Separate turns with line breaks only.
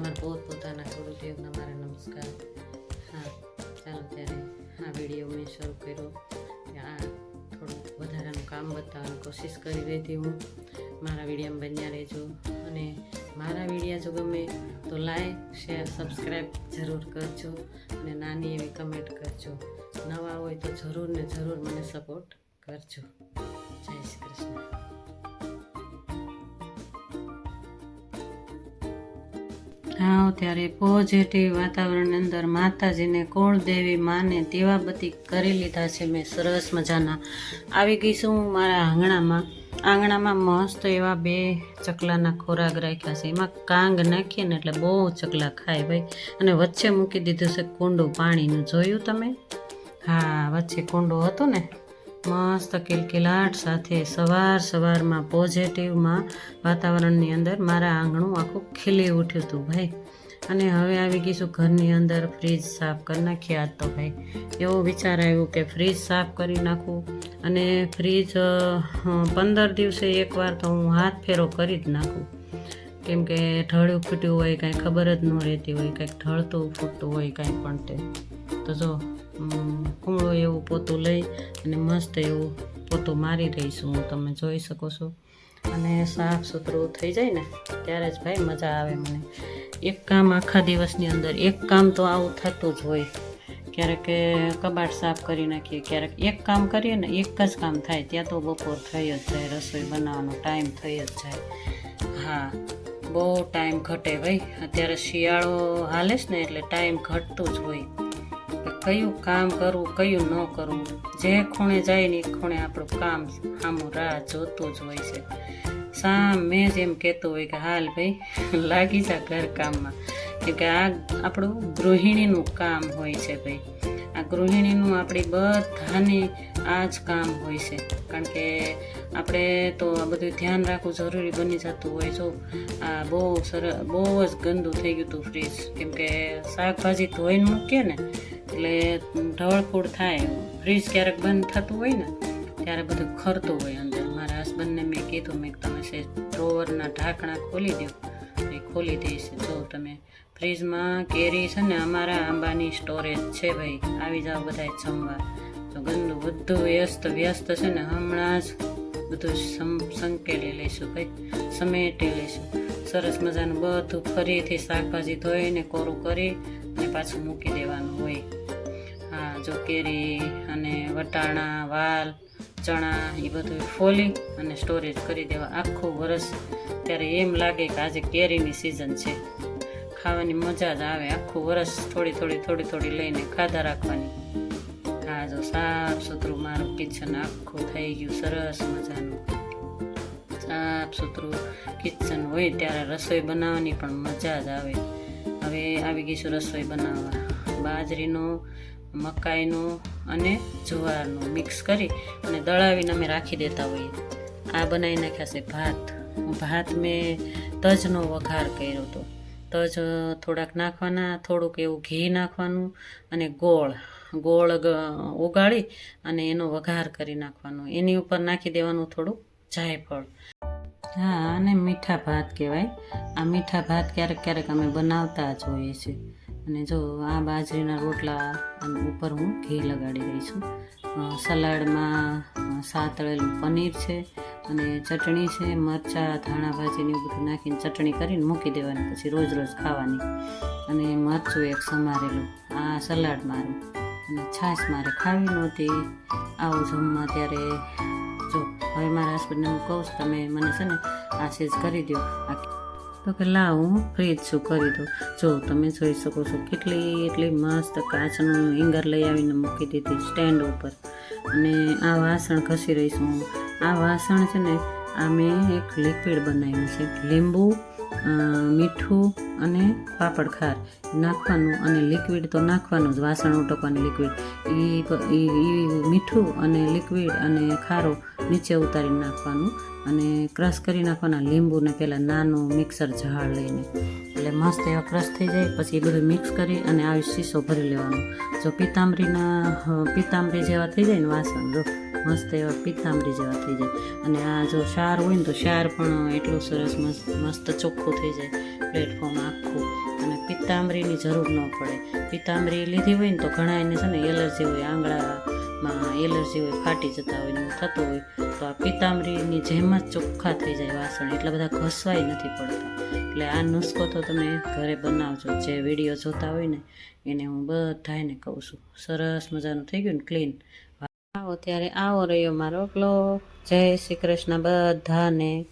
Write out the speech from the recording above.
તમારા પોત પોતાના ગુરુદેવના મારા નમસ્કાર. હા, ચાલો ત્યારે આ વીડિયો મેં શરૂ કર્યો. આ થોડું વધારાનું કામ બતાવવાની કોશિશ કરી રહી હતી હું. મારા વિડીયામાં બન્યા રહેજો. અને મારા વિડીયા જો ગમે તો લાઈક શેર સબસ્ક્રાઈબ જરૂર કરજો. અને નાની એવી કમેન્ટ કરજો. નવા હોય તો જરૂર ને જરૂર મને સપોર્ટ કરજો. જય શ્રી કૃષ્ણ. હા ત્યારે પોઝિટિવ વાતાવરણની અંદર માતાજીને કુળદેવી માને તેવા બધી કરી લીધા છે મેં. સરસ મજાના. આવી ગઈ છું હું મારા આંગણામાં. આંગણામાં મસ્ત એવા બે ચકલાના ખોરાક રાખ્યા છે. એમાં કાંગ નાખીએ ને એટલે બહુ ચકલા ખાય ભાઈ. અને વચ્ચે મૂકી દીધું છે કુંડું પાણીનું. જોયું તમે? હા, વચ્ચે કુંડું હતું ને? મસ્ત કિલકિલાટ સાથે સવાર સવારમાં પોઝિટિવમાં વાતાવરણની અંદર મારા આંગણું આખું ખીલી ઉઠ્યું હતું ભાઈ. અને હવે આવી ગઈશું ઘરની અંદર ફ્રીજ સાફ કરી નાખ્યા આજ તો ભાઈ. એવો વિચાર આવ્યો કે ફ્રીજ સાફ કરી નાખું અને ફ્રીજ પંદર દિવસે એકવાર તો હું હાથ ફેરો કરી જ નાખું. કેમ કે ઢળ્યું ફૂટ્યું હોય કાંઈ ખબર જ ન રહેતી હોય કાંઈક ઢળતું ફૂટતું હોય કાંઈ પણ તે. તો જો હમ, એવું પોતું લઈ અને મસ્ત એવું પોતું મારી રહીશું. હું તમે જોઈ શકો છો. અને સાફ સુથરું થઈ જાય ને ત્યારે જ ભાઈ મજા આવે મને. એક કામ આખા દિવસની અંદર એક કામ તો આવું થતું જ હોય. ક્યારેક કબાટ સાફ કરી નાખીએ ક્યારેક એક કામ કરીએ ને એક જ કામ થાય. ત્યાં તો બપોર થઈ જ જાય રસોઈ બનાવવાનો ટાઈમ થઈ જ જાય. હા. બહુ ટાઈમ ઘટે ભાઈ. અત્યારે શિયાળો હાલે છે ને એટલે ટાઈમ ઘટતું જ હોય. કયું કામ કરવું, કયું ન કરવું. જે ખૂણે જાય ને એ ખૂણે આપણું કામ આમું રાહ જોતું જ હોય છે. સામે જ એમ કહેતું હોય કે હાલ ભાઈ, લાગી જા ઘર કામમાં. કેમ કે આ આપણું ગૃહિણીનું કામ હોય છે ભાઈ. આ ગૃહિણીનું આપણી બધાની આ જ કામ હોય છે. કારણ કે આપણે તો આ બધું ધ્યાન રાખવું જરૂરી બની જતું હોય જો. આ બહુ સરસ બહુ જ ગંદુ થઈ ગયું હતું ફ્રીજ કેમકે શાકભાજી ધોઈને મૂકીએ ને, એટલે ઢળફૂળ થાય. ફ્રીજ ક્યારેક બંધ થતું હોય ને, ત્યારે બધું ખરતું હોય અંદર. મારા હસબન્ડને મેં કીધું, મેં તમે છે ડ્રોવરના ઢાંકણા ખોલી દો એ ખોલી દઈશ. જો તમે ફ્રીજમાં કેરી છે ને, અમારા આંબાની સ્ટોરેજ છે ભાઈ. આવી જાઓ બધાય જમવા. તો ગંદુ બધું વ્યસ્ત વ્યસ્ત છે ને, હમણાં જ બધું સંકેલી લઈશું ભાઈ. સમેટી લઈશું. સરસ મજાનું બધું ફરીથી શાકભાજી ધોઈને કોરું કરી અને પાછું મૂકી દેવાનું હોય. હા, જો કેરી અને વટાણા, વાલ ચણા એ બધું ફોલી અને સ્ટોરેજ કરી દેવા. આખું વરસ ત્યારે એમ લાગે કે આજે કેરીની સિઝન છે. ખાવાની મજા જ આવે. આખું વરસ થોડી થોડી થોડી થોડી લઈને ખાધા રાખવાની. હા જો સાફ સુથરું મારું કિચન આખું થઈ ગયું. સરસ મજાનું. સાફ સુથરું કિચન હોય ત્યારે રસોઈ બનાવવાની પણ મજા જ આવે. હવે આવી ગઈ છું રસોઈ બનાવવા. બાજરીનું મકાઈનું અને જુવારનું મિક્સ કરી અને દળાવીને અમે રાખી દેતા હોઈએ. આ બનાવી નાખ્યા છે ભાત. ભાત મેં તજનો વઘાર કર્યો હતો. તજ થોડાક નાખવાના, થોડુંક એવું ઘી નાખવાનું અને ગોળ. ગોળ ઉગાળી અને એનો વઘાર કરી નાખવાનો. એની ઉપર નાખી દેવાનું થોડુંક જાયફળ. હા, અને મીઠા ભાત કહેવાય. આ મીઠા ભાત ક્યારેક ક્યારેક અમે બનાવતા જ હોઈએ છીએ. અને જો આ બાજરીના રોટલા ઉપર હું ઘી લગાડી રહી છું. સલાડમાં સાતળેલું પનીર છે અને ચટણી છે, મરચાં, ધાણા ભાજીને એવું બધું નાખીને ચટણી કરીને મૂકી દેવાની, પછી રોજ રોજ ખાવાની. અને મરચું એક સમારેલું, આ સલાડ મારું. અને છાશ મારે ખાવી નહોતી. આવું જમવા ત્યારે, જો, હવે મારા હસબન્ડને હું કહું છું, તમે મને છે ને આ સેજ કરી દો આ તો કે લાવ હું ફ્રી જ છું કરી દો જો, તમે જોઈ શકો છો, કેટલી, એટલી મસ્ત કાચનું એંગર લઈ આવીને મૂકી દીધી સ્ટેન્ડ ઉપર. અને આ વાસણ ઘસી રહીશું હું. આ વાસણ છે ને, આ મેં એક લિક્વિડ બનાવ્યું છે, લીંબુ મીઠું અને પાપડ ખાર નાખવાનું અને લિક્વિડ તો નાખવાનું જ, વાસણ ઉટકવાની લિક્વિડ એ મીઠું અને લિક્વિડ અને ખારો નીચે ઉતારી નાખવાનું અને ક્રશ કરી નાખવાના લીંબુને પહેલાં નાનું મિક્સર ઝાડ લઈને. એટલે મસ્ત એવા ક્રશ થઈ જાય, પછી એ બધું મિક્સ કરી અને આવી શીશો ભરી લેવાનો. જો પિતાંબરીના પીતાંબરી જેવા થઈ જાય ને વાસણ, જો. મસ્ત એવા પીતાંબરી જેવા થઈ જાય. અને આ જો શાર હોય ને તો શાર પણ એટલું સરસ મસ્ત મસ્ત ચોખ્ખું થઈ જાય પ્લેટફોર્મ આખું. અને પિત્તાંબરીની જરૂર ન પડે. પિત્તાંબરી લીધી હોય ને તો ઘણા એને છે ને એલર્જી હોય આંગળા માં એલર્જી હોય, ફાટી જતા હોય ને થતું હોય, તો આ પિતાંબરીની જેમ જ ચોખ્ખા થઈ જાય વાસણ. એટલા બધા ઘસવાય નથી પડતા. એટલે આ નુસ્ખો તો તમે ઘરે બનાવજો. જે વીડિયો જોતા હોય ને એને હું બધાને કહું છું. સરસ મજાનું થઈ ગયું ને ક્લીન આવો ત્યારે આવો રહ્યો મારો બ્લોગ જય શ્રી કૃષ્ણ બધાને.